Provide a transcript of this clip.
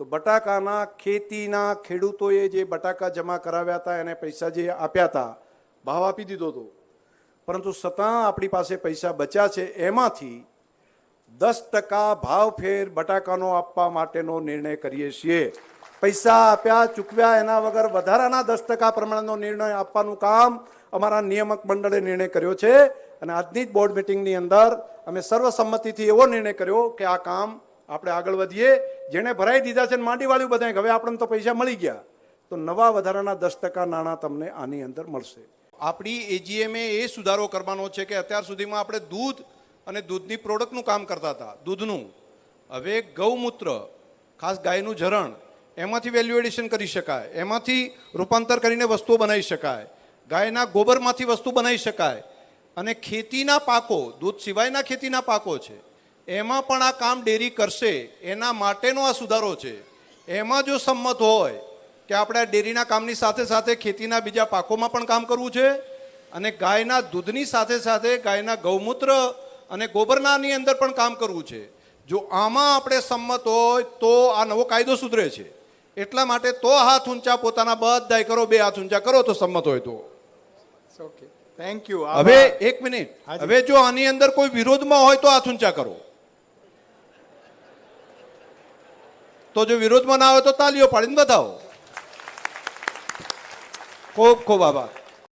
તો બટાકાના ખેતીના ખેડૂતોએ જે બટાકા જમા કરાવ્યા હતા, એને પૈસા જે આપ્યા હતા, ભાવ આપી દીધો હતો. પરંતુ છતાં આપણી પાસે પૈસા બચ્યા છે, એમાંથી દસ ટકા ભાવ ફેર બટાકાનો આપવા માટેનો નિર્ણય કરીએ છીએ. પૈસા આપ્યા, ચૂકવ્યા, એના વગર વધારાના દસ ટકા પ્રમાણનો નિર્ણય આપવાનું કામ અમારા નિયામક મંડળે નિર્ણય કર્યો છે અને આજની જ બોર્ડ મિટિંગની અંદર અમે સર્વસંમતિથી એવો નિર્ણય કર્યો કે આ કામ આપણે આગળ વધીએ. જેણે ભરાઈ દીધા છે ને માંડી વાળ્યું બધા હવે આપણને તો પૈસા મળી ગયા. તો નવા વધારાના દસ ટકા નાણાં તમને આની અંદર મળશે. આપણી એજીએમએ એ સુધારો કરવાનો છે કે અત્યાર સુધીમાં આપણે દૂધ અને દૂધની પ્રોડક્ટનું કામ કરતા હતા, દૂધનું. હવે ગૌમૂત્ર, ખાસ ગાયનું ઝરણ, એમાંથી વેલ્યુ એડિશન કરી શકાય, એમાંથી રૂપાંતર કરીને વસ્તુઓ બનાવી શકાય, ગાયના ગોબરમાંથી વસ્તુ બનાવી શકાય. અને ખેતીના પાકો, દૂધ સિવાયના ખેતીના પાકો છે. એમાં પણ આ કામ ડેરી કરશે એના માટેનો આ સુધારો છે. એમાં જો સંમત હોય કે આપણે આ ડેરીના કામની સાથે સાથે ખેતીના બીજા પાકોમાં પણ કામ કરવું છે અને ગાયના દૂધની સાથે સાથે ગાયના ગૌમૂત્ર અને ગોબરનાની અંદર પણ કામ કરવું છે. જો આમાં આપણે સંમત હોય તો આ નવો કાયદો સુધરે છે. એટલા માટે તો હાથ ઊંચા પોતાના બધાય કરો બે હાથ ઊંચા કરો તો સંમત હોય તો. ઓકે થેન્ક યુ હવે એક મિનિટ. હવે જો આની અંદર કોઈ વિરોધમાં હોય તો હાથ ઊંચા કરો. તો જો વિરોધમાં ના આવે તો તાલીઓ પાડીને બતાવો ખૂબ ખૂબ આભાર.